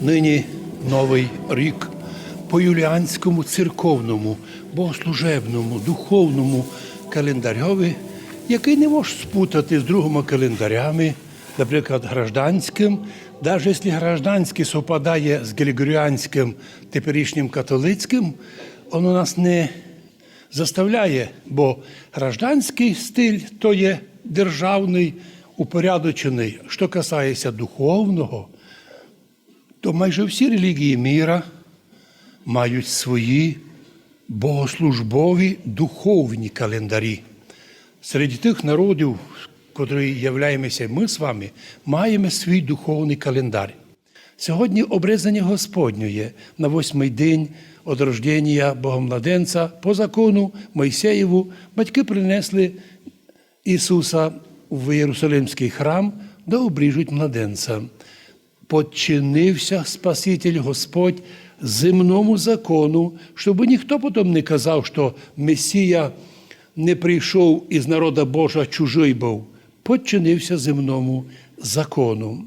Нині новий рік по юліанському церковному, богослужебному, духовному календарьові, який не можеш спутати з другими календарями, наприклад, гражданським, навіть якщо гражданський совпадає з григоріанським теперішнім католицьким, воно нас не заставляє, бо гражданський стиль то є державний, упорядочений. Що касається духовного, то майже всі релігії міра мають свої богослужбові духовні календарі. Серед тих народів, котрі являємося ми з вами, маємо свій духовний календар. Сьогодні обрезання Господнє на восьмий день від рождення Богомладенця по закону Мойсеєву батьки принесли Ісуса в Єрусалимський храм, де обріжуть младенця. Подчинився Спаситель Господь земному закону, щоб ніхто потім не казав, що Месія не прийшов із народа Божа чужий був. Подчинився земному закону.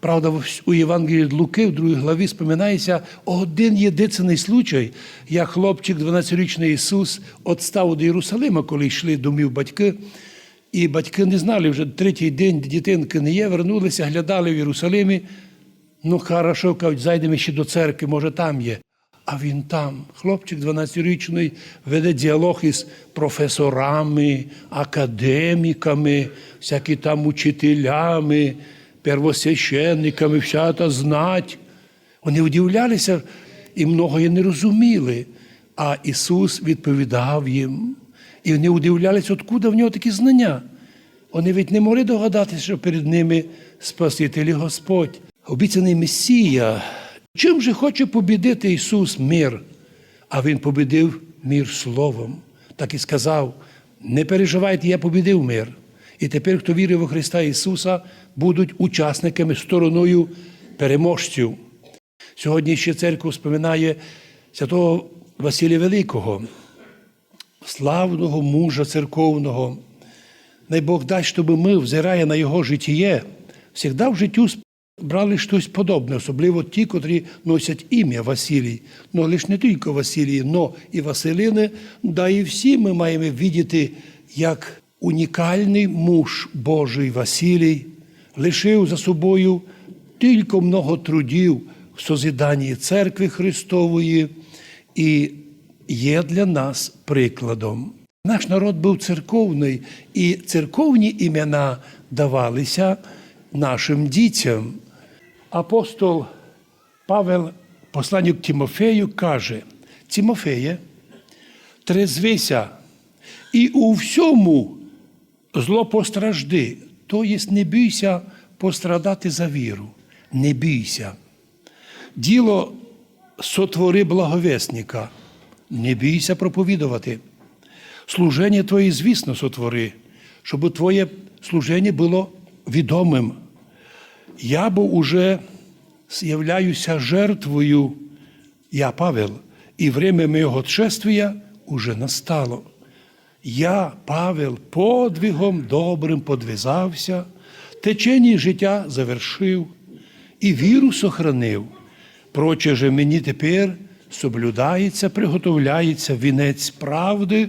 Правда, у Євангелії Луки, в другій главі, споминається один єдиний случай, як хлопчик, 12-річний Ісус, відстав до Єрусалима, коли йшли домів батьки. І батьки не знали, вже третій день дитинки не є, вернулися, глядали в Єрусалимі. Ну, хорошо, кажуть, зайдемо ще до церкви, може там є. А він там, хлопчик 12-річний, веде діалог із професорами, академіками, всякі там учителями, первосвященниками, вся та знать. Вони удивлялися і многое не розуміли. А Ісус відповідав їм. І вони удивлялися, откуда в нього такі знання. Вони ведь не могли догадатися, що перед ними Спаситель Господь, обіцяний Месія. Чим же хоче побідити Ісус мир? А Він побідив мир Словом. Так і сказав: не переживайте, я побідив мир. І тепер, хто вірить у Христа Ісуса, будуть учасниками стороною переможців. Сьогодні ще церква споминає святого Василія Великого, славного мужа церковного. Най Бог дасть, щоб ми, взирає на його життя, завжди в життю брали щось подобне, особливо ті, котрі носять ім'я Василій. Ну, лише не тільки Василій, но і Василини, да і всі ми маємо видіти, як унікальний муж Божий Василій лишив за собою тільки много трудів в созиданні церкви Христової і є для нас прикладом. Наш народ був церковний, і церковні імена давалися нашим дітям. Апостол Павел, посланник Тимофею, каже: Тимофеє, трезвися і у всьому зло постражди, то єсть не бійся пострадати за віру. Не бійся. Діло сотвори благовесника, не бійся проповідувати. Служення Твоє, звісно, сотвори, щоб Твоє служення було відомим. Я бо уже з'являюся жертвою, я Павел, і время моєго отшествия уже настало. Я, Павел, подвигом добрим подвизався, течені життя завершив і віру сохранив. Проче же мені тепер соблюдається, приготовляється вінець правди,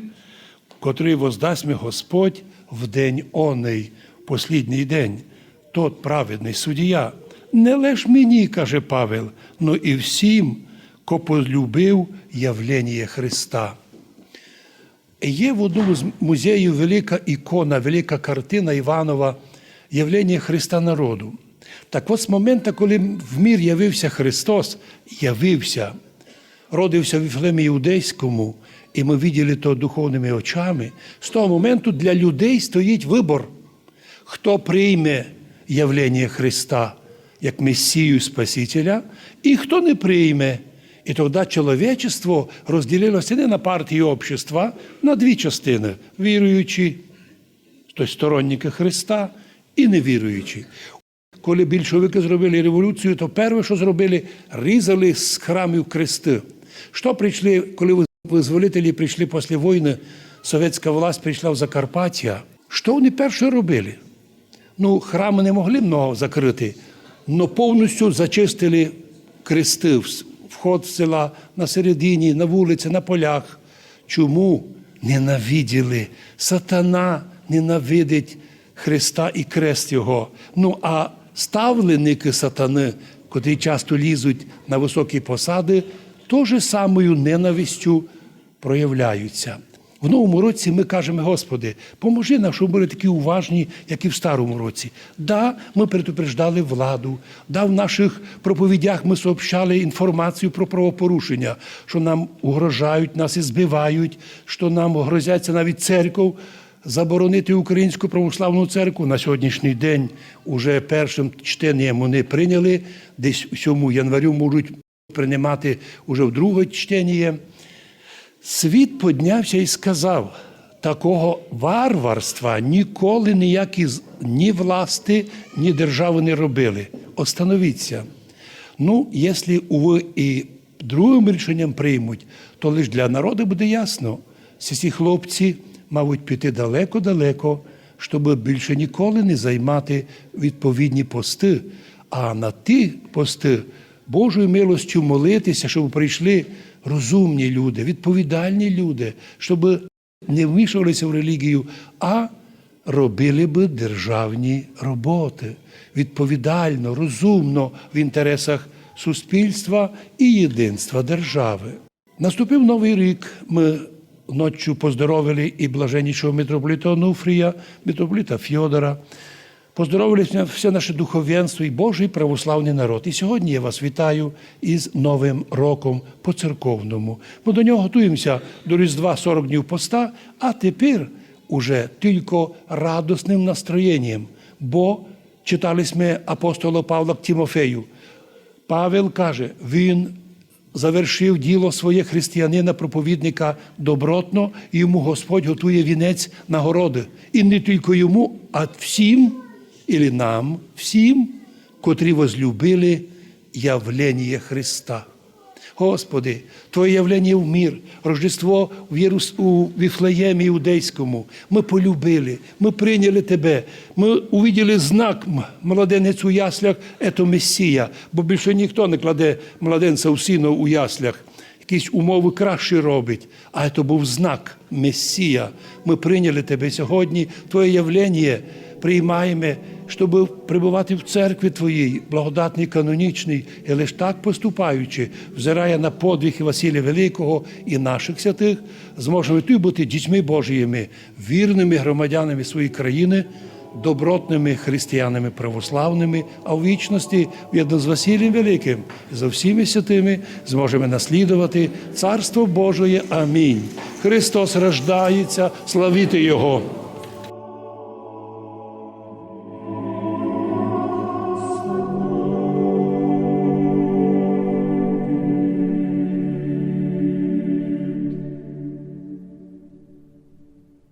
котрий воздасть ми Господь в день оний, послідній день, тот праведний суддя. Не лиш мені, каже Павел, но і всім, ко полюбив явлення Христа. Є в одному з музеїв велика ікона, велика картина Іванова Явлення Христа народу. Так от з моменту, коли в мір явився Христос, явився, родився в Віфлемі Іудейському, і ми виділи то духовними очами, з того моменту для людей стоїть вибор, хто прийме явлення Христа як Месію Спасителя, і хто не прийме. І тоді чоловічество розділилося не на партії общества, на дві частини віруючі, тобто сторонники Христа і невіруючі. Коли більшовики зробили революцію, то перше, що зробили, різали з храмів крести. Що прийшли, коли визволителі прийшли після війни, совєтська власть прийшла в Закарпаття. Що вони перше робили? Ну, храми не могли много закрити, але повністю зачистили крестив вход в села на середині, на вулиці, на полях. Чому ненавиділи? Сатана ненавидить Христа і крест Його. Ну а ставленики сатани, котрі часто лізуть на високі посади, теж самою ненавистю проявляються. В новому році ми кажемо, Господи, поможи нам, щоб були такі уважні, як і в старому році. Да, ми предупреждали владу, да, в наших проповідях ми сообщали інформацію про правопорушення, що нам угрожають, нас і збивають, що нам грозяться навіть церков заборонити українську православну церкву. На сьогоднішній день уже першим чтенням вони прийняли, десь у 7 январю можуть приймати уже в друге чтення. Світ поднявся і сказав, такого варварства ніколи ніякі ні власти, ні держави не робили. Остановіться. Ну, якщо ви і другим рішенням приймуть, то лише для народу буде ясно. Всі ці хлопці мають піти далеко-далеко, щоб більше ніколи не займати відповідні пости, а на ті пости Божою милостю молитися, щоб прийшли розумні люди, відповідальні люди, щоб не вмішувалися в релігію, а робили би державні роботи відповідально, розумно в інтересах суспільства і єдинства держави. Наступив новий рік. Ми ночі поздоровили і блаженнішого митрополита Онуфрія, митрополита Фьодора. Поздоровили все наше духовенство і Божий православний народ. І сьогодні я вас вітаю із Новим роком по церковному. Ми до нього готуємося до Різдва 40 днів поста, а тепер уже тільки радосним настроєнням, бо читали ми апостола Павла к Тимофею. Павел каже, він завершив діло своє християнина, проповідника добротно, і йому Господь готує вінець нагороди. І не тільки йому, а всім, і нам, всім, котрі возлюбили явлення Христа. Господи, Твоє явлення в мір, Рождество в Єрус... у Віфлеємі Іудейському. Ми полюбили, ми прийняли Тебе, ми увиділи знак младенець у яслях, це Месія, бо більше ніхто не кладе младенця у сіно у яслях. Якісь умови кращі робить, а це був знак Месія. Ми прийняли Тебе сьогодні, Твоє явлення приймаємо, щоб прибувати в церкві Твоїй, благодатній, канонічній, і лише так поступаючи, взирає на подвиг Василія Великого і наших святих, зможемо і бути дітьми Божіїми, вірними громадянами своєї країни, добротними християнами православними, а в вічності в'єдно з Василієм Великим, за всіми святими зможемо наслідувати Царство Божоє. Амінь. Христос рождається, славіти Його.